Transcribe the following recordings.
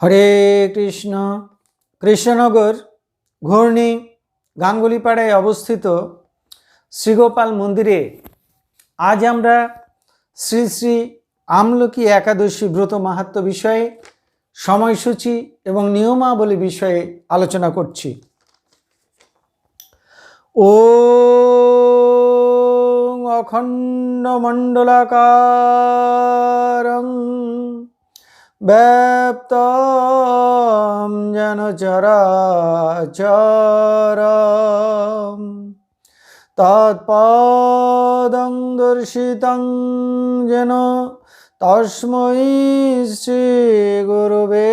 হরে কৃষ্ণ। কৃষ্ণনগর ঘূর্ণি গাঙ্গুলিপাড়ায় অবস্থিত শ্রীগোপাল মন্দিরে আজ আমরা শ্রী শ্রী আমলকি একাদশী ব্রত মাহাত্ম বিষয়ে, সময়সূচি এবং নিয়মাবলী বিষয়ে আলোচনা করছি। ও অখণ্ড মণ্ডলাকারং ব্যাপ্তম যেন চরাচরম। তৎপদং দর্শিতং যেন তস্মৈ শ্রী গুরুবে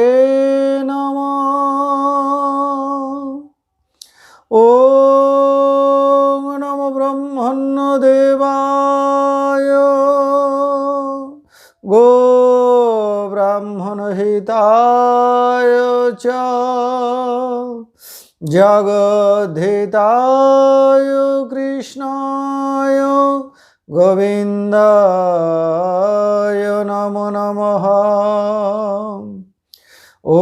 নম। ও জগদ্ধিতায় চ। জগদ্ধিতায় কৃষ্ণায় গোবিন্দায় নমো নমঃ। ও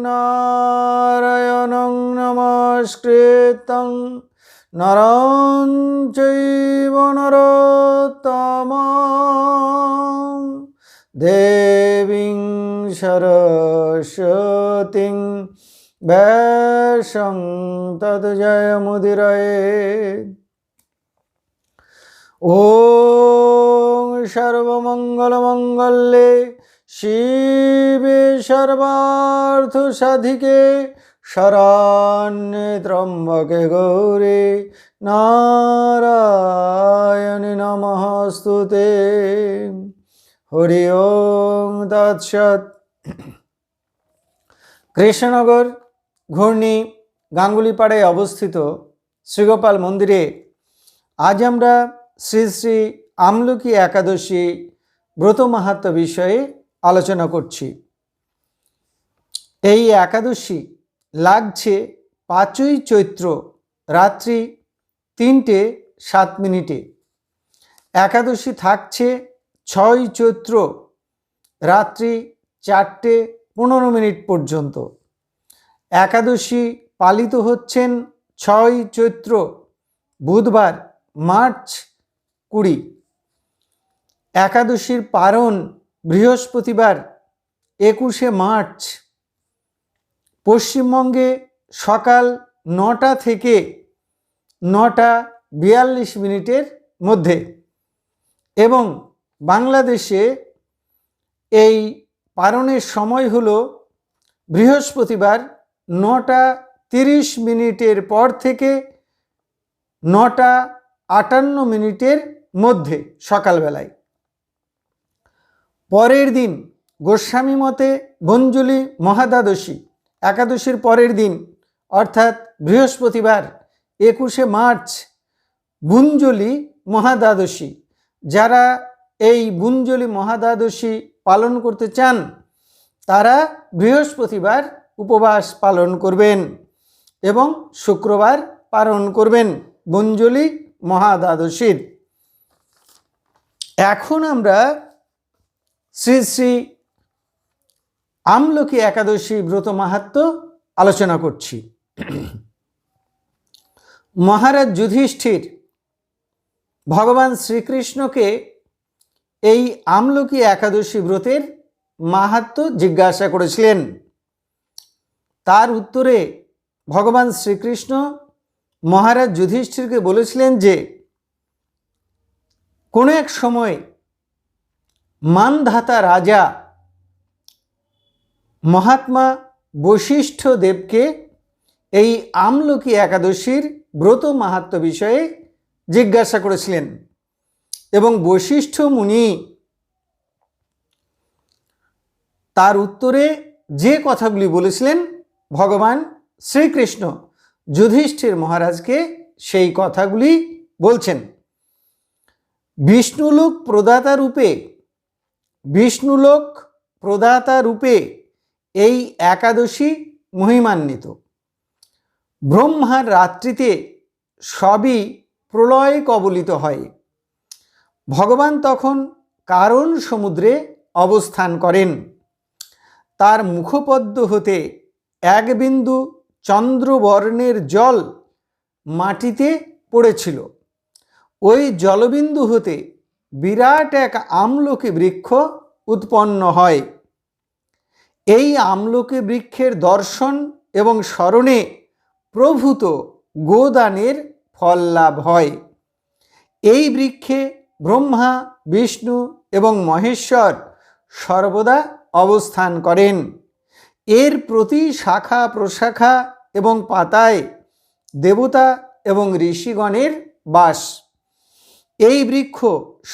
নারায়ণং নমস্কৃতং। নরং চৈব নরোত্তম দেব সরস্বতীং ব্যাসং তদজয় মুদির ও সর্বমঙ্গলমঙ্গলে শিবে সর্বার্থ সাধিকে শরণ্যে ত্রম্বকে গৌরে নারায়ণে নমস্তুতে হরি ওং তৎসৎ কৃষ্ণনগর ঘূর্ণি গাঙ্গুলিপাড়ায় অবস্থিত শ্রীগোপাল মন্দিরে আজ আমরা শ্রী শ্রী আমলকি একাদশী ব্রত মাহাত্ম বিষয়ে আলোচনা করছি। এই একাদশী লাগছে পাঁচই চৈত্র রাত্রি তিনটে সাত মিনিটে। একাদশী থাকছে ছয় চৈত্র রাত্রি চারটে পনেরো মিনিট পর্যন্ত। একাদশী পালিত হচ্ছেন ছয় চৈত্র, বুধবার, মার্চ কুড়ি। একাদশীর পারণ বৃহস্পতিবার, একুশে মার্চ। পশ্চিমবঙ্গে সকাল নটা থেকে নটা বিয়াল্লিশ মিনিটের মধ্যে এবং বাংলাদেশে এই পারণের সময় হলো বৃহস্পতিবার নটা তিরিশ মিনিটের পর থেকে নটা আটান্ন মিনিটের মধ্যে সকালবেলায়। পরের দিন গোস্বামী মতে বঞ্জলি মহাদ্বাদশী, একাদশীর পরের দিন, অর্থাৎ বৃহস্পতিবার, একুশে মার্চ, বুঞ্জলি মহাদ্বাদশী। যারা এই বুঞ্জলি মহাদ্বাদশী পালন করতে চান, তারা বৃহস্পতিবার উপবাস পালন করবেন এবং শুক্রবার পালন করবেন বুঞ্জলি মহাদ্বাদশীর। এখন আমরা শ্রী শ্রী আমলকি একাদশী ব্রত মাহাত্ম আলোচনা করছি। মহারাজ যুধিষ্ঠির ভগবান শ্রীকৃষ্ণকে এই আমলকি একাদশী ব্রতের মাহাত্ম জিজ্ঞাসা করেছিলেন। তার উত্তরে ভগবান শ্রীকৃষ্ণ মহারাজ যুধিষ্ঠিরকে বলেছিলেন যে, কোনো এক সময় মানধাতা রাজা মহাত্মা বশিষ্ঠ দেবকে এই আমলকি একাদশীর ব্রত মাহাত্ম বিষয়ে জিজ্ঞাসা করেছিলেন। এবং বশিষ্ঠ মুনি তার উত্তরে যে কথাগুলি বলেছিলেন, ভগবান শ্রীকৃষ্ণ যুধিষ্ঠির মহারাজকে সেই কথাগুলি বলছেন। বিষ্ণুলোক প্রদাতা রূপে, বিষ্ণুলোক প্রদাতা রূপে এই একাদশী মহিমান্বিত। ব্রহ্মার রাত্রিতে সবই প্রলয় কবলিত হয়। ভগবান তখন কারণ সমুদ্রে অবস্থান করেন। তার মুখপদ্ম হতে এক বিন্দু চন্দ্রবর্ণের জল মাটিতে পড়েছিল। ওই জলবিন্দু হতে বিরাট এক আমলকি বৃক্ষ উৎপন্ন হয়। এই আমলকি বৃক্ষের দর্শন এবং স্মরণে প্রভূত গোদানের ফল লাভ হয়। এই বৃক্ষে ব্রহ্মা, বিষ্ণু এবং মহেশ্বর সর্বদা অবস্থান করেন। এর প্রতি শাখা, প্রশাখা এবং পাতায় দেবতা এবং ঋষিগণের বাস। এই বৃক্ষ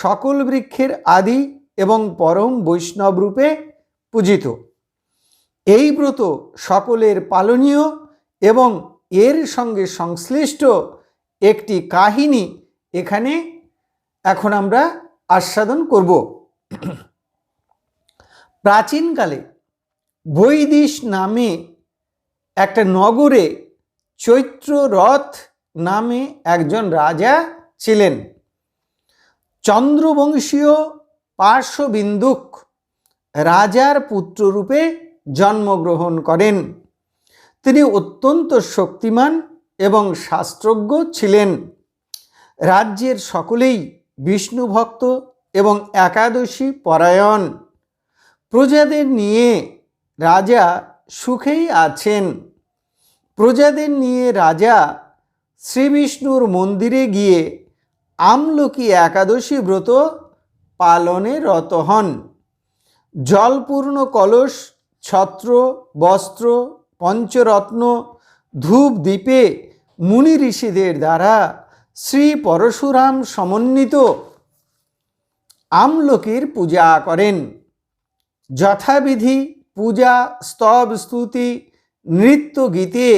সকল বৃক্ষের আদি এবং পরম বৈষ্ণব রূপে পূজিত। এই ব্রত সকলের পালনীয় এবং এর সঙ্গে সংশ্লিষ্ট একটি কাহিনী এখানে এখন আমরা আস্বাদন করব। প্রাচীনকালে বৈদিশ নামে একটা নগরে চৈত্র রথ নামে একজন রাজা ছিলেন। চন্দ্রবংশীয় পার্শ্ববিন্দুক রাজার পুত্ররূপে জন্মগ্রহণ করেন। তিনি অত্যন্ত শক্তিমান এবং শাস্ত্রজ্ঞ ছিলেন। রাজ্যের সকলেই বিষ্ণু ভক্ত এবং একাদশী পরায়ণ। প্রজাদের নিয়ে রাজা সুখেই আছেন। প্রজাদের নিয়ে রাজা শ্রীবিষ্ণুর মন্দিরে গিয়ে আমলকি একাদশী ব্রত পালনে রত হন। জলপূর্ণ কলস, ছত্র, বস্ত্র, পঞ্চরত্ন ধূপ দ্বীপে মুনি ঋষিদের দ্বারা শ্রী পরশুরাম সমন্বিত। আমলকির পূজা করেন। যথাবিধি পূজা, স্তব, স্তুতি, নৃত্য গীতে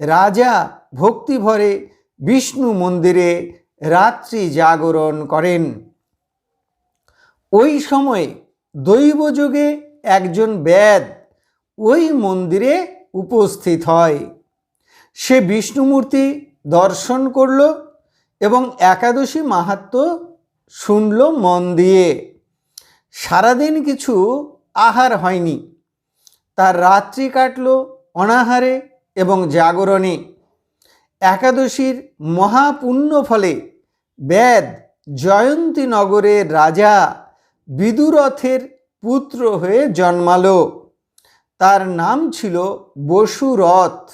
রাজা ভক্তিভরে বিষ্ণু মন্দিরে রাত্রি জাগরণ করেন। ওই সময়ে দৈবযোগে একজন ব্যাদ ওই মন্দিরে উপস্থিত হয়। সে বিষ্ণুমূর্তি দর্শন করল এবং একাদশী মাহাত্ম শুনল মন দিয়ে। সারাদিন কিছু আহার হয়নি। তার রাত্রি কাটল অনাহারে এবং জাগরণে। একাদশীর মহাপুণ্য ফলে বেদ জয়ন্তী নগরের রাজা বিদুরথের পুত্র হয়ে জন্মালো। তার নাম ছিল বসুরথ।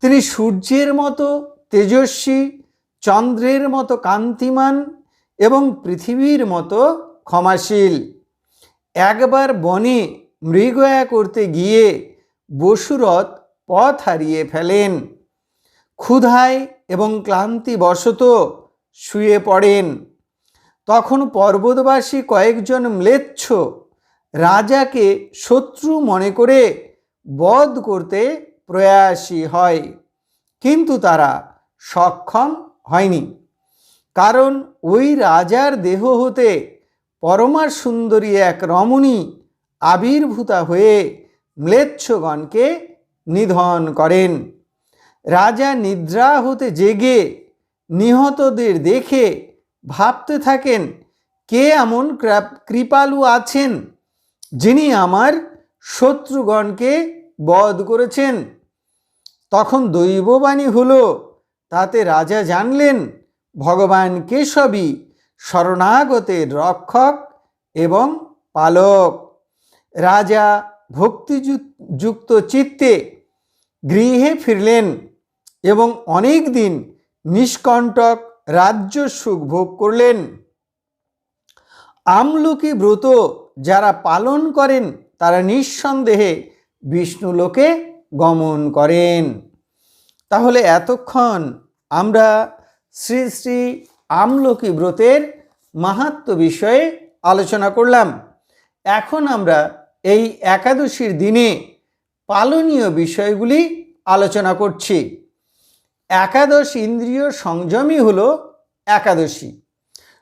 তিনি সূর্যের মতো তেজস্বী চন্দ্রের মতো কান্তিমান এবং পৃথিবীর মতো ক্ষমাশীল। একবার বনে মৃগয়া করতে গিয়ে বসুরথ পথ হারিয়ে ফেলেন। ক্ষুধায় এবং ক্লান্তি ক্লান্তিবশত শুয়ে পড়েন। তখন পর্বতবাসী কয়েকজন ম্লেচ্ছ রাজাকে শত্রু মনে করে বধ করতে প্রয়াসী হয়। কিন্তু তারা সক্ষম হয়নি। কারণ ওই রাজার দেহ হতে পরমার সুন্দরী এক রমণী আবির্ভূতা হয়ে ম্লেচ্ছগণকে নিধন করেন। রাজা নিদ্রা হতে জেগে নিহতদের দেখে ভাবতে থাকেন, কে এমন কৃপালু আছেন যিনি আমার শত্রুগণকে বধ করেছেন? তখন দৈববাণী হলো তাতে রাজা জানলেন, ভগবান কেশবী শরণাগতের রক্ষক এবং পালক। রাজা ভক্তিযুক্ত চিত্তে গৃহে ফিরলেন এবং অনেক দিন নিষ্কণ্টক রাজ্য সুখ ভোগ করলেন। আমলকি ব্রত যারা পালন করেন, তারা নিঃসন্দেহে বিষ্ণুলোকে গমন করেন। তাহলে এতক্ষণ আমরা শ্রী শ্রী আমলকি ব্রতের মাহাত্ম বিষয়ে আলোচনা করলাম। এখন আমরা এই একাদশীর দিনে পালনীয় বিষয়গুলি আলোচনা করছি। একাদশ ইন্দ্রিয় সংযমই হল একাদশী।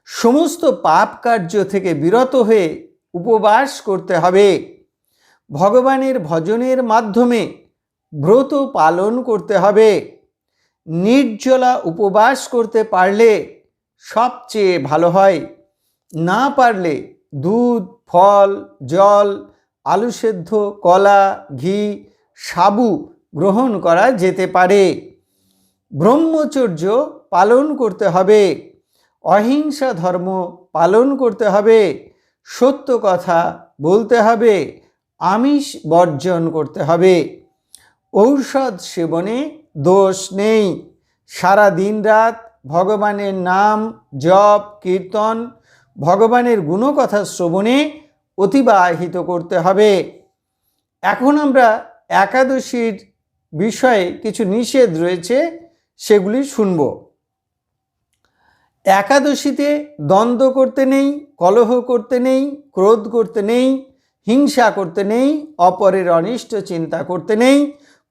সমস্ত পাপ কার্য থেকে বিরত হয়ে উপবাস করতে হবে। ভগবানের ভজনের মাধ্যমে ব্রত পালন করতে হবে। নির্জলা উপবাস করতে পারলে সবচেয়ে ভালো হয়। না পারলে দুধ, ফল, জল, আলু সেদ্ধ, কলা, ঘি, সাবু গ্রহণ করা যেতে পারে। ব্রহ্মচর্য পালন করতে হবে। অহিংসা ধর্ম পালন করতে হবে। সত্য কথা বলতে হবে। আমিষ বর্জন করতে হবে। ঔষধ সেবনে দোষ নেই। সারা দিন রাত ভগবানের নাম জপ, কীর্তন, ভগবানের গুণকথা শ্রবণে অতিবাহিত করতে হবে। এখন আমরা একাদশীর বিষয়ে কিছু নিষেধ রয়েছে, সেগুলি শুনব। একাদশীতে দ্বন্দ্ব করতে নেই, কলহ করতে নেই, ক্রোধ করতে নেই, হিংসা করতে নেই, অপরের অনিষ্ট চিন্তা করতে নেই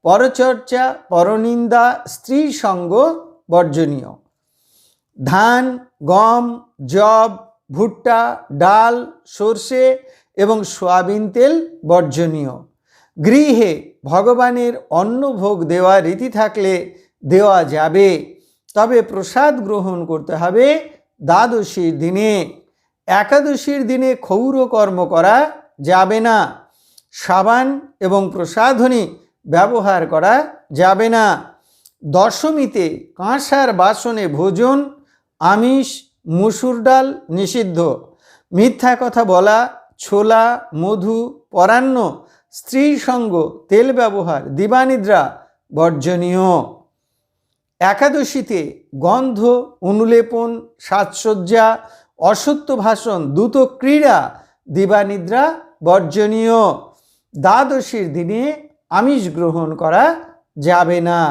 পরচর্চা, পরনিন্দা স্ত্রী সঙ্গ বর্জনীয়। ধান, গম জব ভুট্টা, ডাল, সর্ষে এবং সোয়াবিন তেল বর্জনীয়। গৃহে ভগবানের অন্নভোগ দেওয়া রীতি থাকলে দেওয়া যাবে। তবে প্রসাদ গ্রহণ করতে হবে দ্বাদশীর দিনে। একাদশীর দিনে ক্ষৌর কর্ম করা যাবে না। সাবান এবং প্রসাধনী ব্যবহার করা যাবে না। দশমীতে কাঁসার বাসনে ভোজন, আমিষ, মুসুর ডাল নিষিদ্ধ। মিথ্যা কথা বলা, ছোলা, মধু, পরান্ন স্ত্রী সঙ্গ, তেল ব্যবহার, দিবানিদ্রা বর্জনীয়। একাদশীতে গন্ধ অনুলেপন সাজসজ্জা, অসত্য ভাষণ, দ্রুত ক্রীড়া, দিবানিদ্রা বর্জনীয়। দ্বাদশীর দিনে আমিষ গ্রহণ করা যাবে না।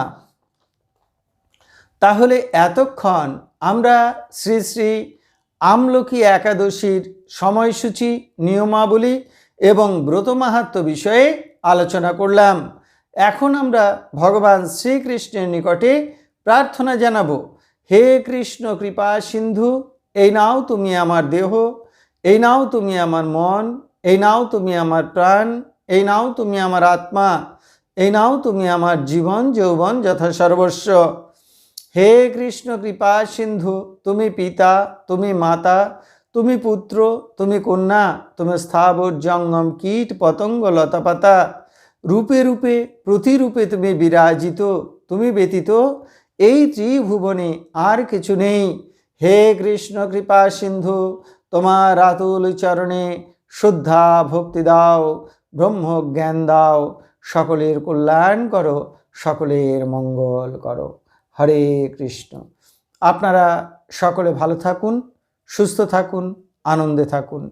তাহলে এতক্ষণ আমরা শ্রী শ্রী আমলকি একাদশীর সময়সূচি, নিয়মাবলী এবং ব্রত মাহাত্ম বিষয়ে আলোচনা করলাম। এখন আমরা ভগবান শ্রীকৃষ্ণের নিকটে প্রার্থনা জানাব, হে কৃষ্ণ কৃপা সিন্ধু, এই নাও তুমি আমার দেহ, এই নাও তুমি আমার মন, এই নাও তুমি আমার প্রাণ এই নাও তুমি আমার আত্মা, এই নাও তুমি আমার জীবন যৌবন যথা সর্বস্ব হে কৃষ্ণ কৃপা সিন্ধু, তুমি পিতা, তুমি মাতা, তুমি পুত্র, তুমি কন্যা, তুমি স্থাবর জঙ্গম কীট পতঙ্গ লতাপাতা। রূপে রূপে, প্রতিরূপে তুমি বিরাজিত, তুমি ব্যতীত এই ত্রিভুবনে আর কিছু নেই। হে কৃষ্ণ কৃপা সিন্ধু, তোমার আতুল চরণে শুদ্ধা ভক্তি দাও। ব্রহ্ম জ্ঞান দাও, সকলের কল্যাণ করো, সকলের মঙ্গল করো। হরে কৃষ্ণ। আপনারা সকলে ভালো থাকুন, সুস্থ থাকুন, আনন্দে থাকুন।